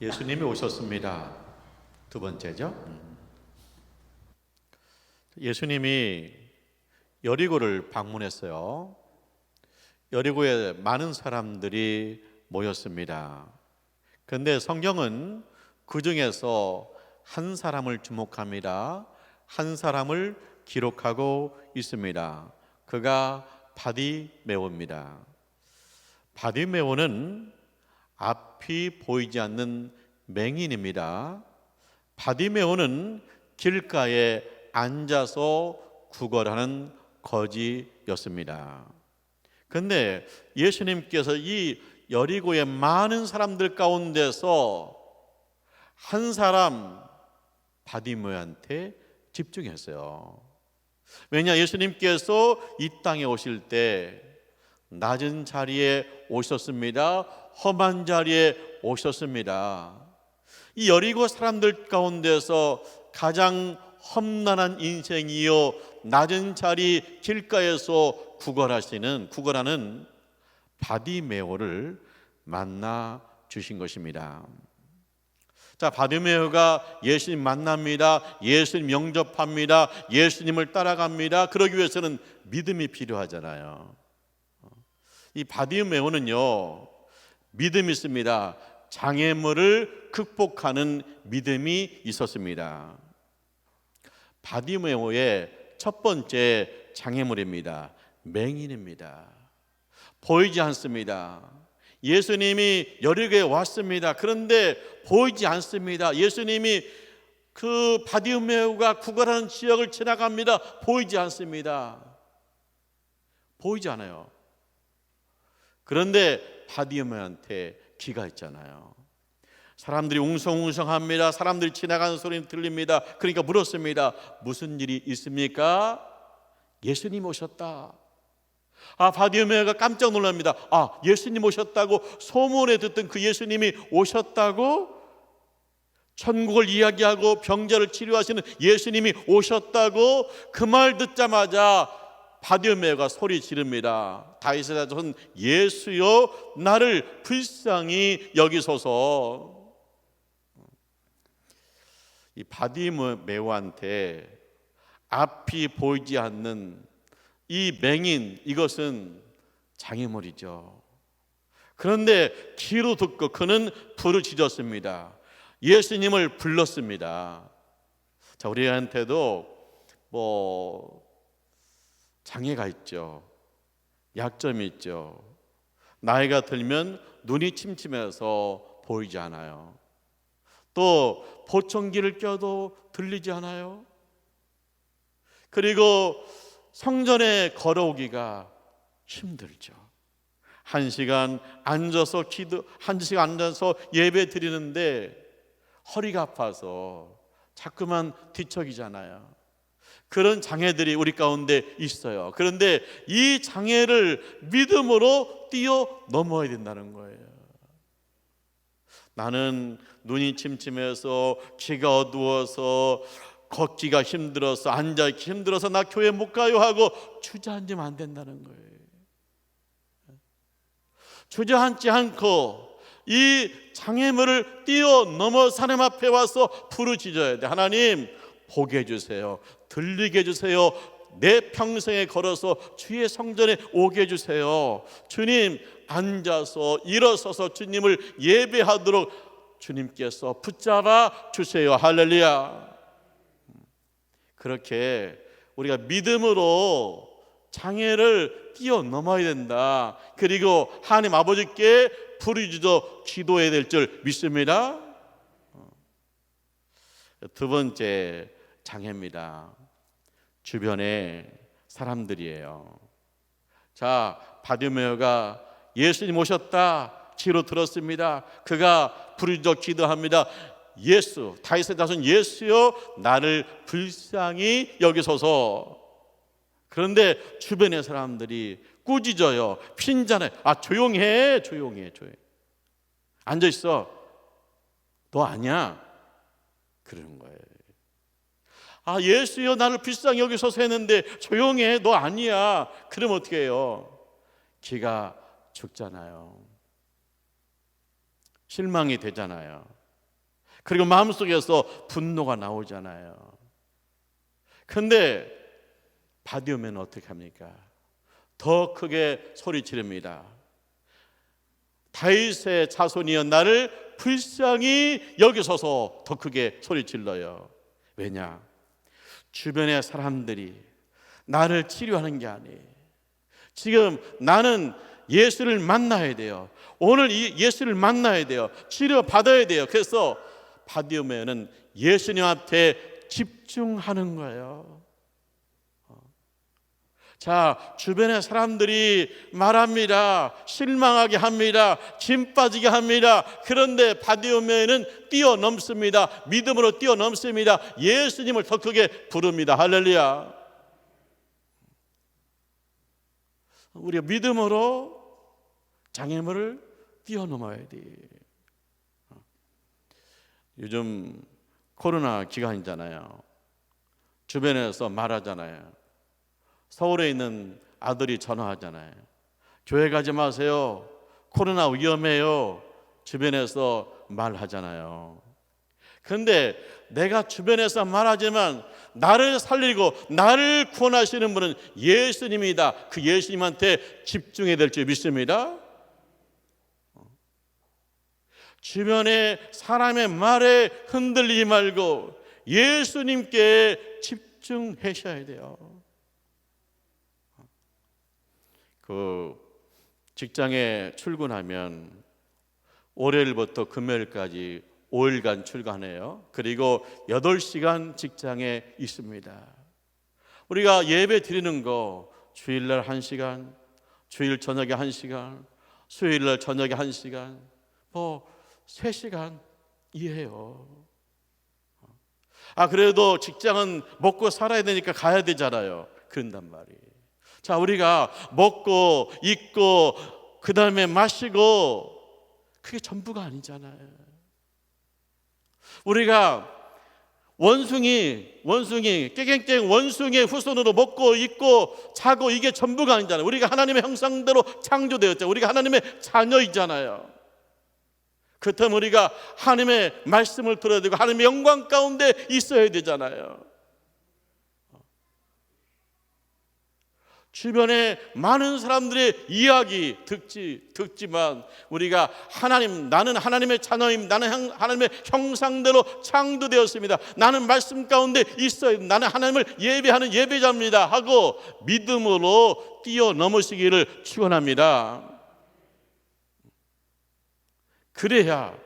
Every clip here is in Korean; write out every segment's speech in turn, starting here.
예수님이 오셨습니다. 두 번째죠. 예수님이 여리고를 방문했어요. 여리고에 많은 사람들이 모였습니다. 그런데 성경은 그 중에서 한 사람을 주목합니다. 한 사람을 기록하고 있습니다. 그가 바디메오입니다. 바디메오는 앞이 보이지 않는 맹인입니다. 바디메오는 길가에 앉아서 구걸하는 거지였습니다. 근데 예수님께서 이 여리고의 많은 사람들 가운데서 한 사람 바디메오한테 집중했어요. 왜냐 예수님께서 이 땅에 오실 때 낮은 자리에 오셨습니다. 험한 자리에 오셨습니다. 이 여리고 사람들 가운데서 가장 험난한 인생이요 낮은 자리 길가에서 구걸하시는 구걸하는 바디메오를 만나 주신 것입니다. 자, 바디메오가 예수님 만납니다. 예수님 영접합니다. 예수님을 따라갑니다. 그러기 위해서는 믿음이 필요하잖아요. 이 바디메오는요, 믿음이 있습니다. 장애물을 극복하는 믿음이 있었습니다. 바디메오의 첫 번째 장애물입니다. 맹인입니다. 보이지 않습니다. 예수님이 여리고에 왔습니다. 그런데 보이지 않습니다. 예수님이 그 바디메오가 구걸하는 지역을 지나갑니다. 보이지 않습니다. 보이지 않아요. 그런데 바디메오한테 귀가 있잖아요. 사람들이 웅성웅성합니다. 사람들이 지나가는 소리는 들립니다. 그러니까 물었습니다. 무슨 일이 있습니까? 예수님 오셨다. 아, 바디메오가 깜짝 놀랍니다. 아, 예수님 오셨다고 소문에 듣던 그 예수님이 오셨다고 천국을 이야기하고 병자를 치료하시는 예수님이 오셨다고 그 말 듣자마자 바디메오가 소리 지릅니다. 다윗의 자손 예수여 나를 불쌍히 여기소서. 이 바디메오한테 앞이 보이지 않는 이 맹인 이것은 장애물이죠. 그런데 귀로 듣고 그는 부르짖었습니다. 예수님을 불렀습니다. 자, 우리한테도 뭐 장애가 있죠. 약점이 있죠. 나이가 들면 눈이 침침해서 보이지 않아요. 또 보청기를 껴도 들리지 않아요. 그리고 성전에 걸어오기가 힘들죠. 한 시간 앉아서 기도, 한 시간 앉아서 예배 드리는데 허리가 아파서 자꾸만 뒤척이잖아요. 그런 장애들이 우리 가운데 있어요. 그런데 이 장애를 믿음으로 뛰어 넘어야 된다는 거예요. 나는 눈이 침침해서 귀가 어두워서 걷기가 힘들어서 앉아 있기 힘들어서 나 교회 못 가요 하고 주저앉으면 안 된다는 거예요. 주저앉지 않고 이 장애물을 뛰어넘어 하나님 앞에 와서 부르짖어야 돼. 하나님 보게 해주세요. 들리게 해주세요. 내 평생에 걸어서 주의 성전에 오게 해주세요. 주님 앉아서 일어서서 주님을 예배하도록 주님께서 붙잡아 주세요. 할렐루야. 그렇게 우리가 믿음으로 장애를 뛰어넘어야 된다. 그리고 하나님 아버지께 부르짖어 기도해야 될 줄 믿습니다. 두 번째 장애입니다. 주변에 사람들이에요. 자, 바디메어가 예수님 오셨다. 치로 들었습니다. 그가 부르짖어 기도합니다. 예수, 다윗의 자손 예수여 나를 불쌍히 여기소서. 그런데 주변의 사람들이 꾸짖어요. 핀잔해. 아 조용해, 조용해, 조용. 앉아 있어. 너 아니야. 그러는 거예요. 아 예수여 나를 불쌍히 여기소서 했는데 조용해. 너 아니야. 그럼 어떻게 해요? 기가 죽잖아요. 실망이 되잖아요. 그리고 마음속에서 분노가 나오잖아요. 근데 바디오면 어떻게 합니까? 더 크게 소리 지릅니다. 다윗의 자손이여 나를 불쌍히 여기서서 더 크게 소리 질러요. 왜냐? 주변의 사람들이 나를 치료하는 게 아니에요. 지금 나는 예수를 만나야 돼요. 오늘 이 예수를 만나야 돼요. 치료 받아야 돼요. 그래서 바디오면은 예수님 앞에 집중하는 거예요. 자, 주변의 사람들이 말합니다. 실망하게 합니다. 짐 빠지게 합니다. 그런데 바디오면은 뛰어넘습니다. 믿음으로 뛰어넘습니다. 예수님을 더 크게 부릅니다. 할렐루야. 우리가 믿음으로 장애물을 뛰어넘어야 돼. 요즘 코로나 기간이잖아요. 주변에서 말하잖아요. 서울에 있는 아들이 전화하잖아요. 교회 가지 마세요. 코로나 위험해요. 주변에서 말하잖아요. 그런데 내가 주변에서 말하지만 나를 살리고 나를 구원하시는 분은 예수님이다. 그 예수님한테 집중해야 될 줄 믿습니다. 주변의 사람의 말에 흔들리지 말고 예수님께 집중하셔야 돼요. 그 직장에 출근하면 월요일부터 금요일까지 5일간 출근해요. 그리고 8시간 직장에 있습니다. 우리가 예배 드리는 거 주일날 1시간, 주일 저녁에 1시간, 수요일날 저녁에 1시간, 뭐 3시간 이해요. 아, 그래도 직장은 먹고 살아야 되니까 가야 되잖아요. 그런단 말이에요. 자, 우리가 먹고 입고 그 다음에 마시고 그게 전부가 아니잖아요. 우리가 원숭이 원숭이 깨갱깨 원숭이의 후손으로 먹고 입고 자고 이게 전부가 아니잖아요. 우리가 하나님의 형상대로 창조되었잖아요. 우리가 하나님의 자녀이잖아요. 그렇다면 우리가 하나님의 말씀을 들어야 되고 하나님의 영광 가운데 있어야 되잖아요. 주변에 많은 사람들의 이야기 듣지 듣지만 우리가 하나님 나는 하나님의 자녀임 나는 하나님의 형상대로 창조되었습니다. 나는 말씀 가운데 있어요. 나는 하나님을 예배하는 예배자입니다. 하고 믿음으로 뛰어넘으시기를 축원합니다. 그래야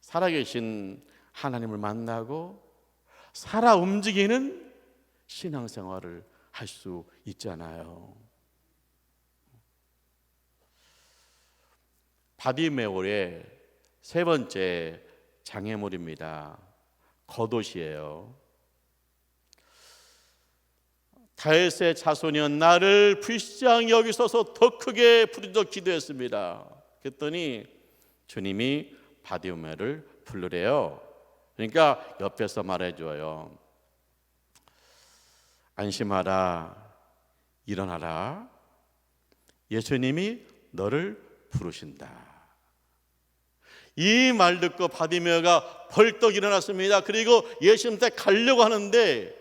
살아계신 하나님을 만나고 살아 움직이는 신앙생활을 할 수 있잖아요. 바디메올의 세 번째 장애물입니다. 겉옷이에요. 다윗의 자손이여 나를 불쌍히 여기소서 더 크게 부르짖어 기도했습니다. 그랬더니 주님이 바디메를 부르래요. 그러니까 옆에서 말해줘요. 안심하라, 일어나라. 예수님이 너를 부르신다. 이 말 듣고 바디메어가 벌떡 일어났습니다. 그리고 예수님한테 가려고 하는데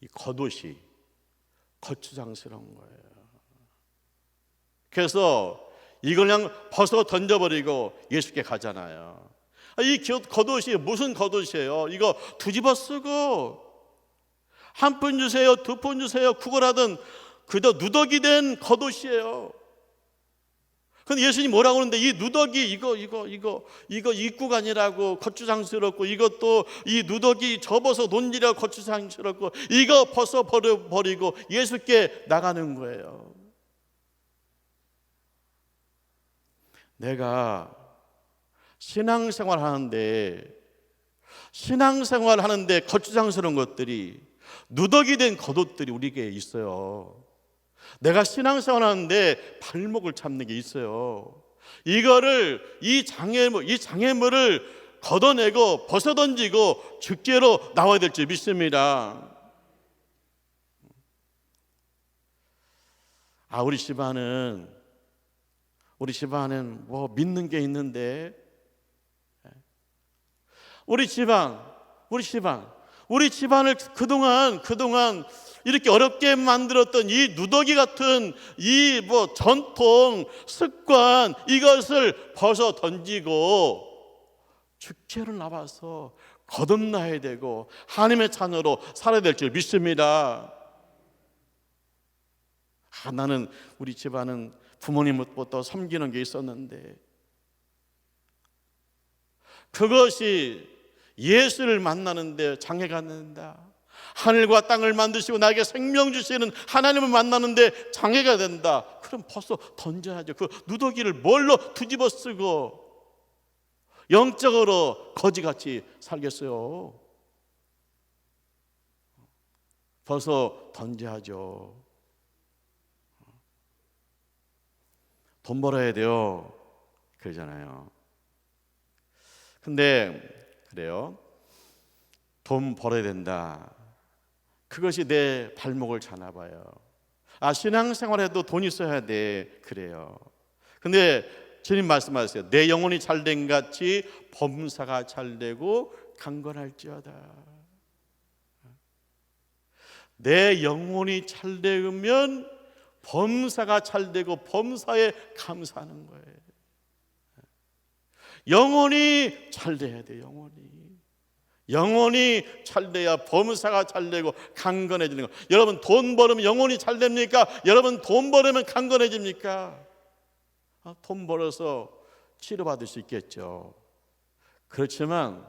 이 겉옷이 거추장스러운 거예요. 그래서 이걸 그냥 벗어 던져버리고 예수께 가잖아요. 이 겉옷이 무슨 겉옷이에요? 이거 두집어 쓰고 한 푼 주세요, 두 푼 주세요, 구걸하던 그저 누더기 된 겉옷이에요. 근데 예수님 뭐라고 하는데 이 누더기 이거 이거 이거 이거 입구가 아니라고 거추장스럽고 이것도 이 누더기 접어서 논지라 거추장스럽고 이거 벗어 버려 버리고 예수께 나가는 거예요. 내가 신앙생활 하는데 신앙생활 하는데 거추장스러운 것들이 누더기 된 겉옷들이 우리에게 있어요. 내가 신앙생활 하는데 발목을 잡는 게 있어요. 이거를 이 장애물 이 장애물을 걷어내고 벗어던지고 죽게로 나와야 될 줄 믿습니다. 아 우리 집안은 우리 집안은 뭐 믿는 게 있는데 우리 집안, 우리 집안, 우리 집안을 그동안 그동안 이렇게 어렵게 만들었던 이 누더기 같은 이 뭐 전통 습관 이것을 벗어 던지고 주께로 나와서 거듭나야 되고 하나님의 자녀로 살아야 될 줄 믿습니다. 아, 나는 우리 집안은 부모님부터 섬기는 게 있었는데 그것이 예수를 만나는데 장애가 된다. 하늘과 땅을 만드시고 나에게 생명 주시는 하나님을 만나는데 장애가 된다. 그럼 벌써 던져야죠. 그 누더기를 뭘로 뒤집어 쓰고 영적으로 거지같이 살겠어요. 벌써 던져야죠. 돈 벌어야 돼요. 그러잖아요. 근데 그래요. 돈 벌어야 된다. 그것이 내 발목을 차나 봐요. 아, 신앙생활에도 돈 있어야 돼. 그래요. 근데 주님 말씀하세요. 내 영혼이 잘 된 같이 범사가 잘 되고 강건할지어다. 내 영혼이 잘 되면 범사가 잘 되고 범사에 감사하는 거예요. 영혼이 잘 돼야 돼. 영혼이. 영혼이 잘 돼야 범사가 잘 되고 강건해지는 거. 여러분 돈 벌으면 영혼이 잘 됩니까? 여러분 돈 벌으면 강건해집니까? 아, 돈 벌어서 치료받을 수 있겠죠. 그렇지만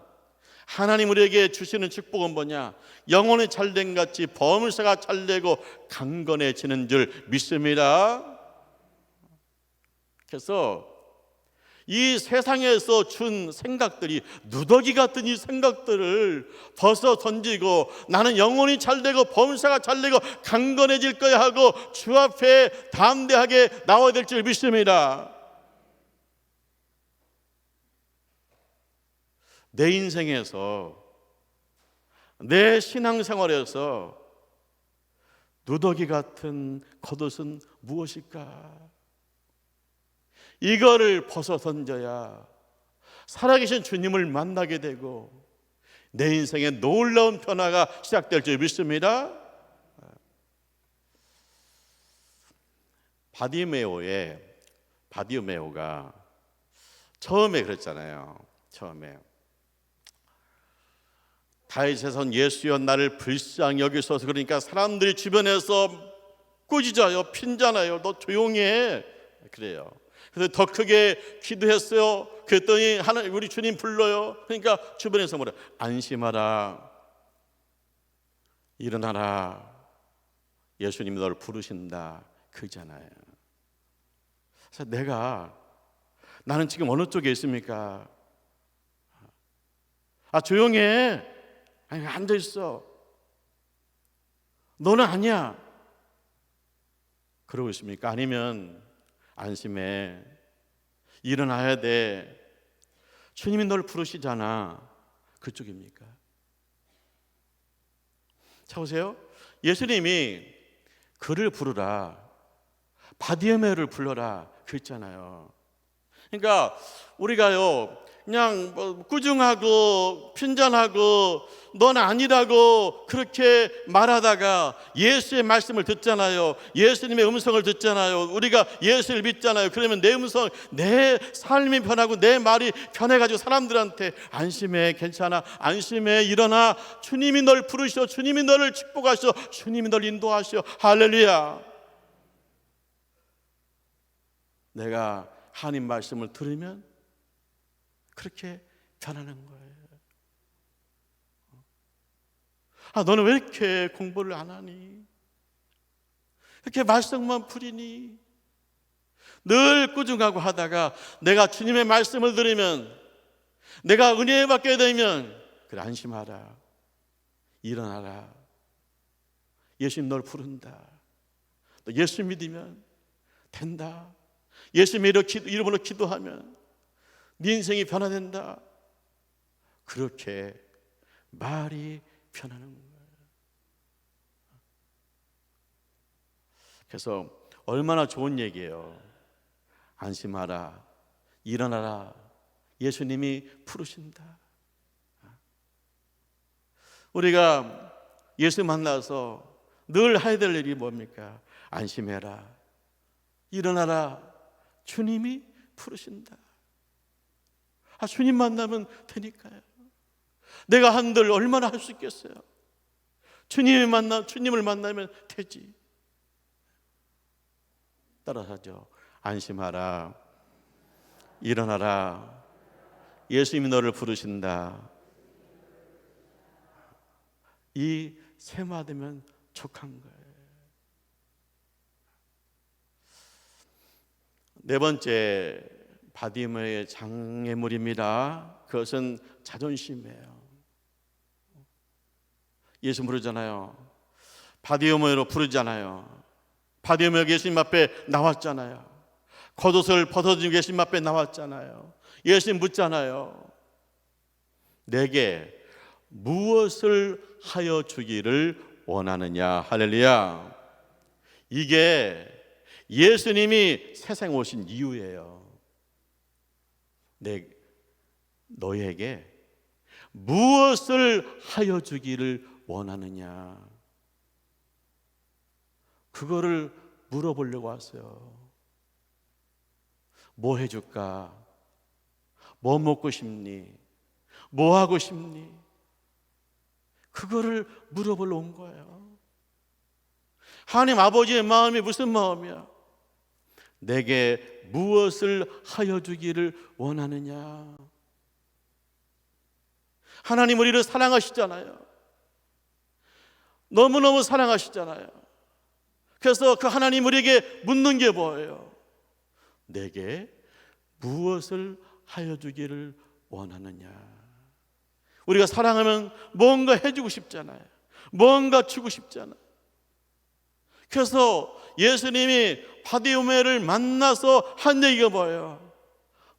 하나님 우리에게 주시는 축복은 뭐냐? 영혼이 잘 된 같이 범사가 잘 되고 강건해지는 줄 믿습니다. 그래서 이 세상에서 준 생각들이 누더기 같은 이 생각들을 벗어 던지고 나는 영혼이 잘 되고 범사가 잘 되고 강건해질 거야 하고 주 앞에 담대하게 나와야 될 줄 믿습니다. 내 인생에서 내 신앙생활에서 누더기 같은 겉옷은 무엇일까? 이거를 벗어 던져야 살아계신 주님을 만나게 되고 내 인생에 놀라운 변화가 시작될 줄 믿습니다. 바디메오의 바디메오가 처음에 그랬잖아요. 처음에. 다윗의 선 예수여 나를 불쌍히 여기소서. 그러니까 사람들이 주변에서 꾸짖어요 핀잖아요 너 조용히 해. 그래요 그래서 더 크게 기도했어요. 그랬더니 하나 우리 주님 불러요. 그러니까 주변에서 뭐래? 안심하라. 일어나라. 예수님이 너를 부르신다. 그잖아요. 그래서 내가 나는 지금 어느 쪽에 있습니까? 아 조용해. 아니 앉아 있어. 너는 아니야. 그러고 있습니까? 아니면 안심해. 일어나야 돼. 주님이 널 부르시잖아. 그쪽입니까? 자 보세요. 예수님이 그를 부르라. 바디에메를 불러라. 그랬잖아요. 그러니까 우리가요. 그냥 뭐 꾸중하고 핀잔하고 넌 아니라고 그렇게 말하다가 예수의 말씀을 듣잖아요. 예수님의 음성을 듣잖아요. 우리가 예수를 믿잖아요. 그러면 내 음성, 내 삶이 변하고 내 말이 변해가지고 사람들한테 안심해, 괜찮아, 안심해, 일어나. 주님이 널 부르시오. 주님이 너를 축복하시오. 주님이 널 인도하시오. 할렐루야. 내가 하나님 말씀을 들으면 그렇게 변하는 거예요. 아, 너는 왜 이렇게 공부를 안 하니? 이렇게 말썽만 부리니? 늘 꾸중하고 하다가 내가 주님의 말씀을 들으면 내가 은혜 받게 되면 그래 안심하라. 일어나라. 예수님 널 부른다. 너 예수 믿으면 된다. 예수님 이름으로 기도하면 네 인생이 변화된다. 그렇게 말이 변하는 거예요. 그래서 얼마나 좋은 얘기예요. 안심하라. 일어나라. 예수님이 부르신다. 우리가 예수 만나서 늘 해야 될 일이 뭡니까? 안심해라. 일어나라. 주님이 부르신다. 아, 주님 만나면 되니까요. 내가 한들 얼마나 할 수 있겠어요? 주님을 만나 주님을 만나면 되지. 따라서죠. 안심하라. 일어나라. 예수님이 너를 부르신다. 이 세마되면 족한 거예요. 네 번째 바디머의 장애물입니다. 그것은 자존심이에요. 예수 부르잖아요. 바디오머로 부르잖아요. 바디오머 예수님 앞에 나왔잖아요. 겉옷을 벗어지고 예수님 앞에 나왔잖아요. 예수님 묻잖아요. 내게 무엇을 하여 주기를 원하느냐. 할렐루야. 이게 예수님이 세상에 오신 이유예요. 내 너에게 무엇을 하여 주기를 원하느냐? 그거를 물어보려고 왔어요. 뭐 해줄까? 뭐 먹고 싶니? 뭐 하고 싶니? 그거를 물어보러 온 거예요. 하나님 아버지의 마음이 무슨 마음이야? 내게 무엇을 하여 주기를 원하느냐? 하나님 우리를 사랑하시잖아요. 너무너무 사랑하시잖아요. 그래서 그 하나님 우리에게 묻는 게 뭐예요? 내게 무엇을 하여 주기를 원하느냐? 우리가 사랑하면 뭔가 해주고 싶잖아요. 뭔가 주고 싶잖아요. 그래서 예수님이 바디오메를 만나서 한 얘기가 뭐예요?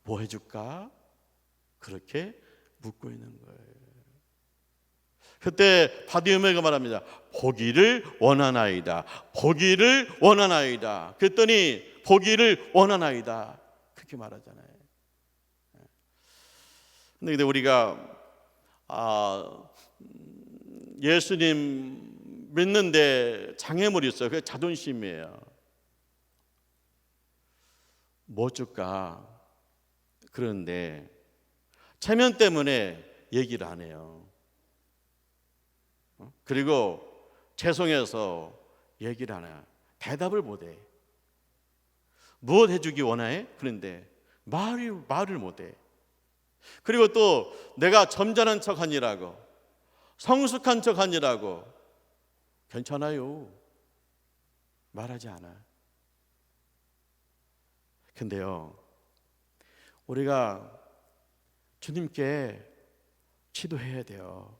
뭐 해줄까? 그렇게 묻고 있는 거예요. 그때 바디오메가 말합니다. 보기를 원하나이다. 보기를 원하나이다. 그랬더니 보기를 원하나이다. 그렇게 말하잖아요. 근데 우리가 아, 예수님 믿는데 장애물이 있어요. 그게 자존심이에요. 뭐 줄까? 그런데 체면 때문에 얘기를 안 해요. 어? 그리고 죄송해서 얘기를 안 해요. 대답을 못 해. 무엇 해주기 원해? 그런데 말을, 말을 못 해. 그리고 또 내가 점잖은 척 하니라고, 성숙한 척 하니라고, 괜찮아요. 말하지 않아. 근데요, 우리가 주님께 기도해야 돼요.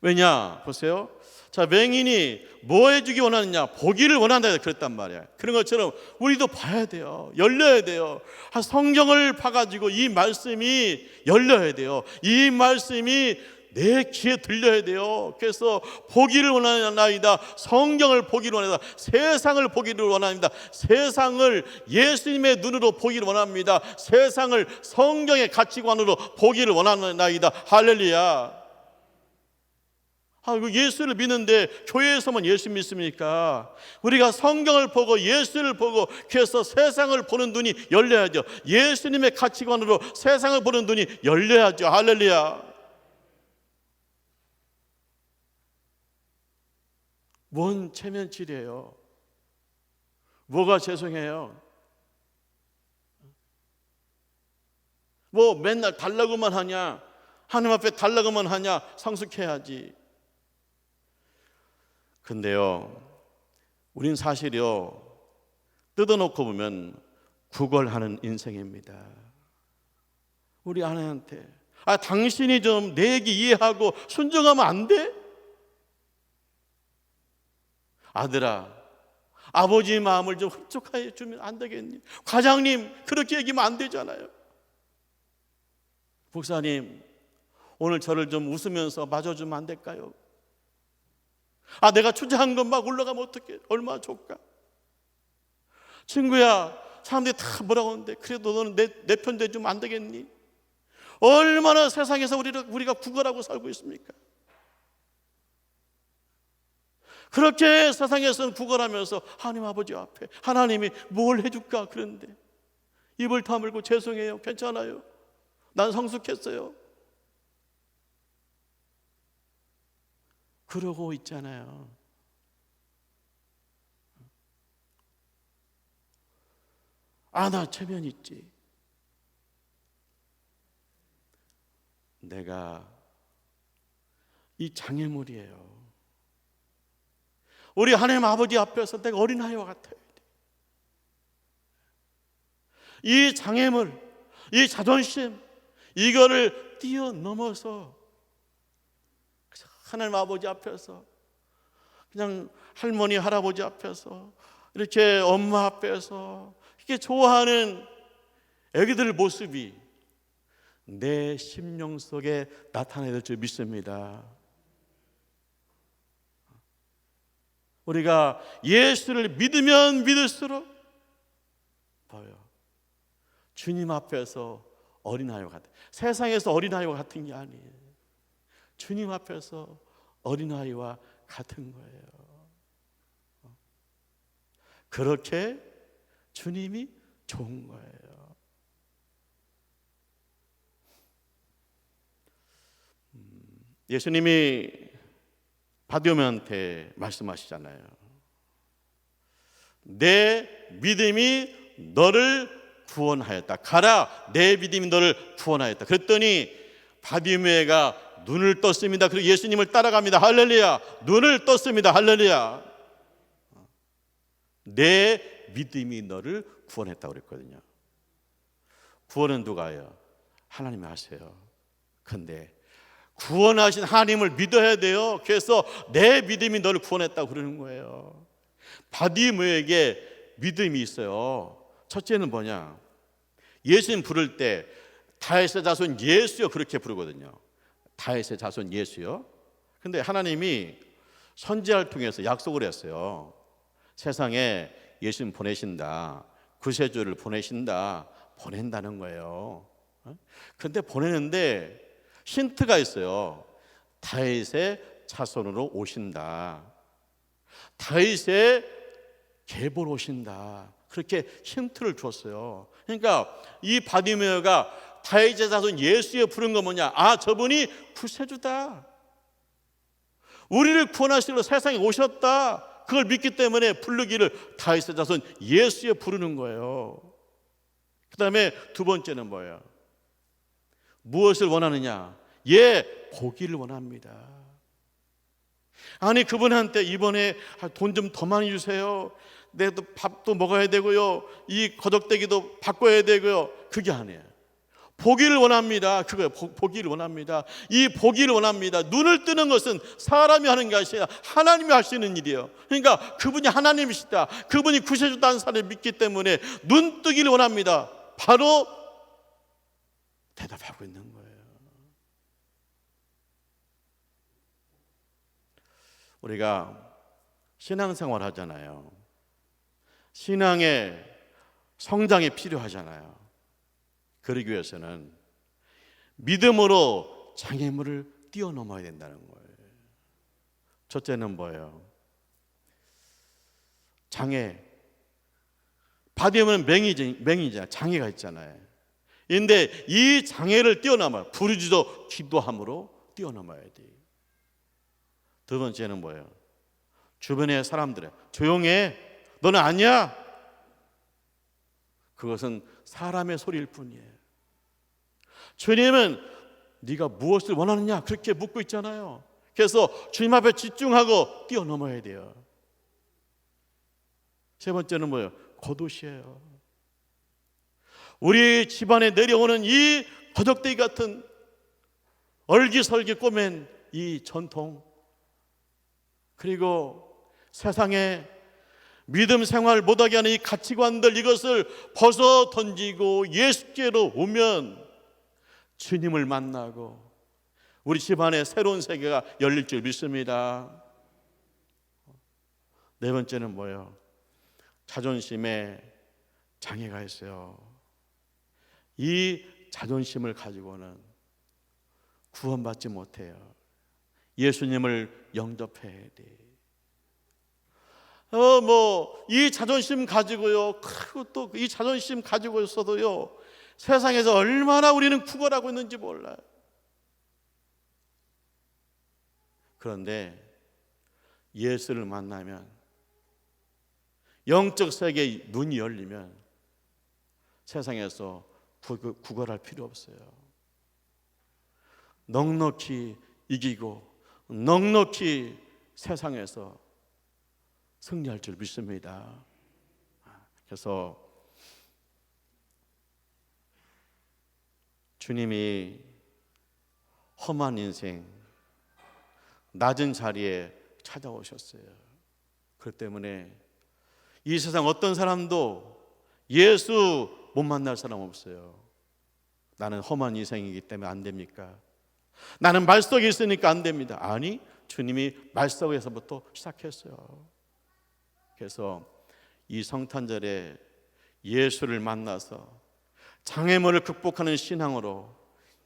왜냐? 보세요. 자, 맹인이 뭐 해주기 원하느냐? 보기를 원한다. 그랬단 말이야. 그런 것처럼 우리도 봐야 돼요. 열려야 돼요. 아, 성경을 봐가지고 이 말씀이 열려야 돼요. 이 말씀이 내 귀에 들려야 돼요. 그래서 보기를 원하나이다. 성경을 보기를 원한다. 세상을 보기를 원합니다. 세상을 예수님의 눈으로 보기를 원합니다. 세상을 성경의 가치관으로 보기를 원하나이다. 할렐루야. 아, 그 예수를 믿는데 교회에서만 예수 믿습니까? 우리가 성경을 보고 예수를 보고 그래서 세상을 보는 눈이 열려야죠. 예수님의 가치관으로 세상을 보는 눈이 열려야죠. 할렐루야. 뭔 체면질이에요? 뭐가 죄송해요? 뭐 맨날 달라고만 하냐? 하나님 앞에 달라고만 하냐? 성숙해야지. 근데요, 우린 사실요, 뜯어놓고 보면 구걸하는 인생입니다. 우리 아내한테, 아, 당신이 좀 내 얘기 이해하고 순종하면 안 돼? 아들아, 아버지의 마음을 좀 흡족하게 주면 안 되겠니? 과장님, 그렇게 얘기하면 안 되잖아요. 목사님, 오늘 저를 좀 웃으면서 맞아주면 안 될까요? 아, 내가 초자한 것 막 올라가면 어떡해? 얼마나 좋을까? 친구야, 사람들이 다 뭐라고 하는데, 그래도 너는 내, 내 편 대주면 안 되겠니? 얼마나 세상에서 우리가, 우리가 구걸하고 살고 있습니까? 그렇게 세상에서는 구걸하면서 하나님 아버지 앞에 하나님이 뭘 해줄까 그런데 입을 다물고 죄송해요 괜찮아요? 난 성숙했어요. 그러고 있잖아요. 아 나 체면 있지. 내가 이 장애물이에요 우리 하나님 아버지 앞에서 내가 어린아이와 같아야 돼. 이 장애물, 이 자존심, 이거를 뛰어넘어서 하나님 아버지 앞에서 그냥 할머니, 할아버지 앞에서 이렇게 엄마 앞에서 이렇게 좋아하는 애기들 모습이 내 심령 속에 나타나야 될 줄 믿습니다. 우리가 예수를 믿으면 믿을수록 뭐요? 주님 앞에서 어린아이와 같은 세상에서 어린아이와 같은 게 아니에요. 주님 앞에서 어린아이와 같은 거예요. 그렇게 주님이 좋은 거예요. 음, 예수님이 바디오면한테 말씀하시잖아요. 내 믿음이 너를 구원하였다. 가라, 내 믿음이 너를 구원하였다. 그랬더니 바디메가 눈을 떴습니다. 그리고 예수님을 따라갑니다. 할렐루야. 눈을 떴습니다. 할렐루야. 내 믿음이 너를 구원했다고 그랬거든요. 구원은 누가 해요? 하나님이 하세요. 근데 구원하신 하나님을 믿어야 돼요. 그래서 내 믿음이 너를 구원했다고 그러는 거예요. 바디무에게 믿음이 있어요. 첫째는 뭐냐? 예수님 부를 때 다윗의 자손 예수요 그렇게 부르거든요. 다윗의 자손 예수요. 근데 하나님이 선지자를 통해서 약속을 했어요. 세상에 예수님 보내신다. 구세주를 보내신다. 보낸다는 거예요. 어? 근데 보내는데 힌트가 있어요. 다윗의 자손으로 오신다. 다윗의 계보로 오신다. 그렇게 힌트를 줬어요. 그러니까 이 바디메어가 다윗의 자손 예수의 부른 거 뭐냐? 아, 저분이 구세주다. 우리를 구원하시러 세상에 오셨다. 그걸 믿기 때문에 부르기를 다윗의 자손 예수에 부르는 거예요. 그 다음에 두 번째는 뭐예요? 무엇을 원하느냐? 예, 보기를 원합니다. 아니 그분한테 이번에 돈 좀 더 많이 주세요. 내도 밥도 먹어야 되고요. 이 거적대기도 바꿔야 되고요. 그게 아니에요. 보기를 원합니다. 그거예요. 보, 기를 원합니다. 이 보기를 원합니다. 눈을 뜨는 것은 사람이 하는 것이 아니라 하나님이 하시는 일이에요. 그러니까 그분이 하나님이시다. 그분이 구세주다는 사람을 믿기 때문에 눈 뜨기를 원합니다. 바로 대답하고 있는 거예요. 우리가 신앙생활 하잖아요. 신앙의 성장이 필요하잖아요. 그러기 위해서는 믿음으로 장애물을 뛰어넘어야 된다는 거예요. 첫째는 뭐예요? 장애. 바디오면 맹이지, 맹이잖아. 장애가 있잖아요. 근데 이 장애를 뛰어넘어 부르짖어 기도함으로 뛰어넘어야 돼. 두 번째는 뭐예요? 주변의 사람들의 조용해. 너는 아니야. 그것은 사람의 소리일 뿐이에요. 주님은 네가 무엇을 원하느냐 그렇게 묻고 있잖아요. 그래서 주님 앞에 집중하고 뛰어넘어야 돼요. 세 번째는 뭐예요? 겉옷이에요. 우리 집안에 내려오는 이 거적대기 같은 얼기설기 꼬맨 이 전통 그리고 세상에 믿음 생활 못하게 하는 이 가치관들 이것을 벗어 던지고 예수께로 오면 주님을 만나고 우리 집안에 새로운 세계가 열릴 줄 믿습니다. 네 번째는 뭐예요? 자존심에 장애가 있어요. 이 자존심을 가지고는 구원받지 못해요. 예수님을 영접해야 돼. 어 뭐 이 자존심 가지고요. 그리고 또 이 자존심 가지고 있어도요. 세상에서 얼마나 우리는 구걸하고 있는지 몰라요. 그런데 예수를 만나면 영적 세계의 눈이 열리면 세상에서 구- 구걸할 필요 없어요. 넉넉히 이기고 넉넉히 세상에서 승리할 줄 믿습니다. 그래서 주님이 험한 인생, 낮은 자리에 찾아오셨어요. 그렇기 때문에 이 세상 어떤 사람도 예수 못 만날 사람 없어요. 나는 험한 인생이기 때문에 안 됩니까? 나는 말석이 있으니까 안 됩니다. 아니, 주님이 말석에서부터 시작했어요. 그래서 이 성탄절에 예수를 만나서 장애물을 극복하는 신앙으로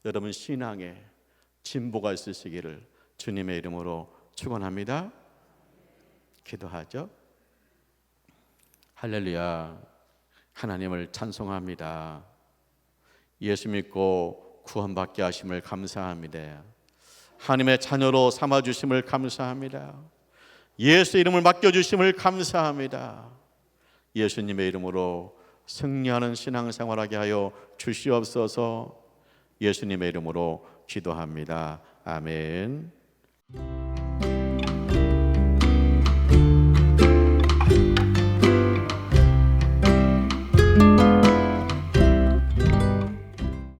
여러분 신앙에 진보가 있으시기를 주님의 이름으로 축원합니다. 기도하죠. 할렐루야. 하나님을 찬송합니다. 예수 믿고 구원받게 하심을 감사합니다. 하나님의 자녀로 삼아 주심을 감사합니다. 예수 이름을 맡겨 주심을 감사합니다. 예수님의 이름으로 승리하는 신앙생활하게 하여 주시옵소서. 예수님의 이름으로 기도합니다. 아멘.